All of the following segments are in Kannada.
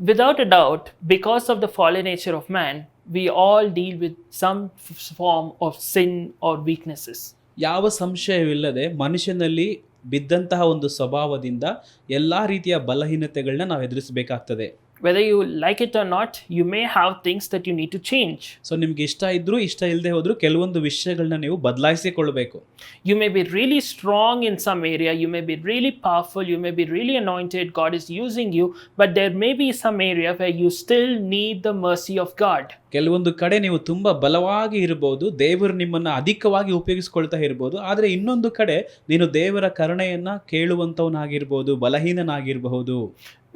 Without a doubt, because of the fallen nature of man, we all deal with some form of sin or weaknesses. ಯಾವ ಸಂಶಯವಿಲ್ಲದೆ ಮನುಷ್ಯನಲ್ಲಿ ಬಿದ್ದಂತಹ ಒಂದು ಸ್ವಭಾವದಿಂದ ಎಲ್ಲ ರೀತಿಯ ಬಲಹೀನತೆಗಳನ್ನ ನಾವು ಎದುರಿಸಬೇಕಾಗ್ತದೆ Whether you like it or not you may have things that you need to change so ನಿಮ್ಗೆ ಇಷ್ಟ ಇದ್ರೂ ಇಷ್ಟ ಇಲ್ಲದೆ ಹೋದರೂ ಕೆಲವೊಂದು ವಿಷಯಗಳನ್ನ ನೀವು ಬದಲಾಯಿಸಿಕೊಳ್ಬೇಕು you may be really strong in some area you may be really powerful you may be really anointed God is using you but there may be some area where you still need the mercy of God ಕೆಲವೊಂದು ಕಡೆ ನೀವು ತುಂಬ ಬಲವಾಗಿ ಇರಬಹುದು ದೇವರು ನಿಮ್ಮನ್ನು ಅಧಿಕವಾಗಿ ಉಪಯೋಗಿಸ್ಕೊಳ್ತಾ ಇರ್ಬೋದು ಆದರೆ ಇನ್ನೊಂದು ಕಡೆ ನೀನು ದೇವರ ಕರುಣೆಯನ್ನು ಕೇಳುವಂಥವನಾಗಿರ್ಬೋದು ಬಲಹೀನನಾಗಿರಬಹುದು.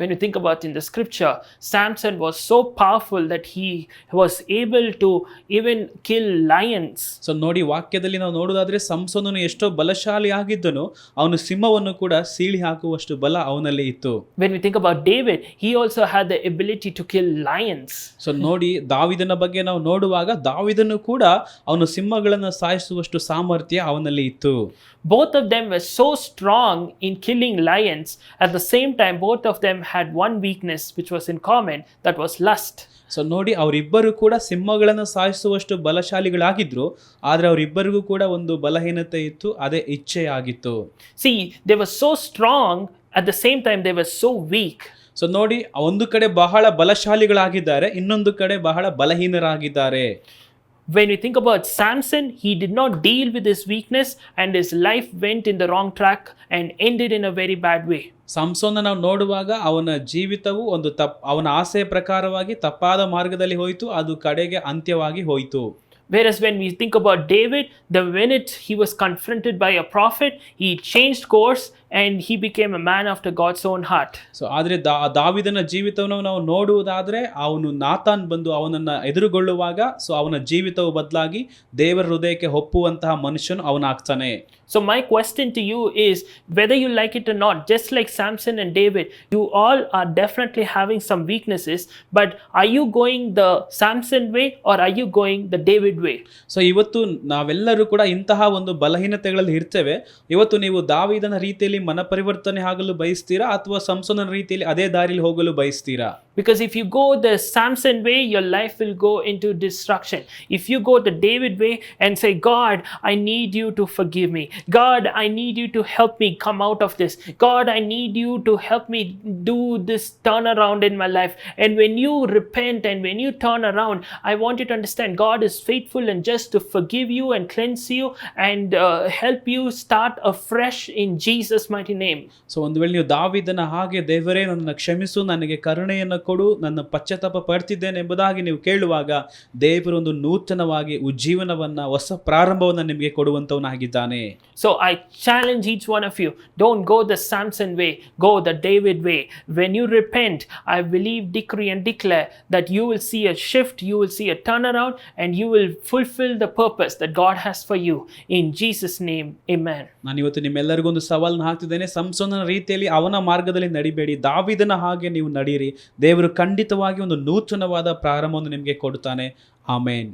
When you think about in the scripture, Samson was so powerful that he was able to even kill lions. So ನೋಡಿ ವಾಕ್ಯದಲ್ಲಿ ನಾವು ನೋಡೋದಾದ್ರೆ ಸಂಸೋನನು ಎಷ್ಟೋ ಬಲಶಾಲಿ ಆಗಿದ್ದನು ಅವನು ಸಿಂಹವನ್ನು ಕೂಡ ಸೀಳಿ ಹಾಕುವಷ್ಟು ಬಲ ಅವನಲ್ಲಿ ಇತ್ತು When we think about David, he also had the ability to kill lions. So ನೋಡಿ ದಾವಿದನ ಬಗ್ಗೆ ನಾವು ನೋಡುವಾಗ ದಾವಿದನು ಕೂಡ ಅವನು ಸಿಂಹಗಳನ್ನು ಸಾಯಿಸುವಷ್ಟು ಸಾಮರ್ಥ್ಯ ಅವನಲ್ಲಿ ಇತ್ತು Both of them were so strong in killing lions. At the same time, both of them had one weakness which was in common that was lust. So ನೋಡಿ ಅವರಿಬ್ಬರು ಕೂಡ ಸಿಂಹಗಳನ್ನು ಸಾಯಿಸುವಷ್ಟು ಬಲಶಾಲಿಗಳಾಗಿದ್ರು ಆದರೆ ಅವರಿಬ್ಬರಿಗೂ ಕೂಡ ಒಂದು ಬಲಹೀನತೆ ಇತ್ತು ಅದೇ ಇಚ್ಛೆ ಆಗಿತ್ತು See, they were so strong, at the same time, they were so weak. So ನೋಡಿ ಒಂದು ಕಡೆ ಬಹಳ ಬಲಶಾಲಿಗಳಾಗಿದ್ದಾರೆ ಇನ್ನೊಂದು ಕಡೆ ಬಹಳ ಬಲಹೀನರಾಗಿದ್ದಾರೆ When you think about Samson, he did not deal with his weakness and his life went in the wrong track and ended in a very bad way. ಸಂಸೋನ ನಾವು ನೋಡುವಾಗ ಅವನ ಜೀವಿತವು ಒಂದು ತಪ್ ಅವನ ಆಸೆಯ ಪ್ರಕಾರವಾಗಿ ತಪ್ಪಾದ ಮಾರ್ಗದಲ್ಲಿ ಹೋಯಿತು ಅದು ಕಡೆಗೆ ಅಂತ್ಯವಾಗಿ ಹೋಯಿತು Whereas when we think about David, the minute he was confronted by a prophet, he changed course and he became a man after God's own heart. So ಆದರೆ ದಾ ದಾವಿದನ ಜೀವಿತವನ್ನು ನಾವು ನೋಡುವುದಾದರೆ ಅವನು ನಾತಾನ್ ಬಂದು ಅವನನ್ನು ಎದುರುಗೊಳ್ಳುವಾಗ ಸೊ ಅವನ ಜೀವಿತವು ಬದಲಾಗಿ ದೇವರ ಹೃದಯಕ್ಕೆ ಒಪ್ಪುವಂತಹ ಮನುಷ್ಯನು ಅವನಾಗ್ತಾನೆ So, my question to you is whether you like it or not, just like Samson and David, you all are definitely having some weaknesses, but are you going the Samson way or are you going the David way? So ಇವತ್ತು ನಾವೆಲ್ಲರೂ ಕೂಡ ಇಂತಹ ಒಂದು ಬಲಹೀನತೆಗಳಲ್ಲಿ ಇರ್ತೇವೆ ಇವತ್ತು ನೀವು ದಾವಿದನ ರೀತಿಯಲ್ಲಿ ಮನಪರಿವರ್ತನೆ ಆಗಲು ಬಯಸ್ತೀರಾ ಅಥವಾ ಸಂಸೋನ ರೀತಿಯಲ್ಲಿ ಅದೇ ದಾರಿಲಿ ಹೋಗಲು ಬಯಸ್ತೀರಾ Because if you go the Samson way, your life will go into destruction. If you go the David way and say, God, I need you to forgive me. God, I need you to help me come out of this. God, I need you to help me do this turnaround in my life. And when you repent and when you turn around, I want you to understand God is faithful and just to forgive you and cleanse you and uh, help you start afresh in Jesus' mighty name. So ಒಂದು ವೇಳೆ ನೀವು ದಾವಿದನ ಹಾಗೆ ದೇವರೇ ನನ್ನ ಕ್ಷಮಿಸು ನನಗೆ ಕರುಣೆಯನ್ನು ಕೊಡು ನನ್ನ ಪಶ್ಚಾತ್ತಾಪ ಪಡ್ತಿದ್ದೇನೆ ಎಂಬುದಾಗಿ ನೀವು ಕೇಳುವಾಗ ದೇವರು ಒಂದು ನೂತನವಾಗಿ ಉಜ್ಜೀವನವನ್ನ ಹೊಸ ಪ್ರಾರಂಭವನ್ನು ನಿಮಗೆ ಕೊಡುವಂತವನಾಗಿದ್ದಾನೆ So I challenge each one of you don't go the Samson way, go the David way. When you repent, I believe, decree, and declare that you will see a shift, you will see a turnaround, and you will fulfill the purpose that God has for you. In Jesus' name, amen. ನಾನು ಇವತ್ತು ನಿಮ್ಮೆಲ್ಲರಿಗೂ ಒಂದು ಸವಾಲನ್ನು ಹಾಕ್ತಿದ್ದೇನೆ ಸಂಸೋನ ರೀತಿಯಲ್ಲಿ ಅವನ ಮಾರ್ಗದಲ್ಲಿ ನಡಿಬೇಡಿ. ದಾವಿದನ ಹಾಗೆ ನೀವು ನಡೀರಿ. ದೇವರು ಖಂಡಿತವಾಗಿ ಒಂದು ನೂತನವಾದ ಪ್ರಾರಂಭವನ್ನು ನಿಮಗೆ ಕೊಡ್ತಾನೆ ಆಮೇನ್.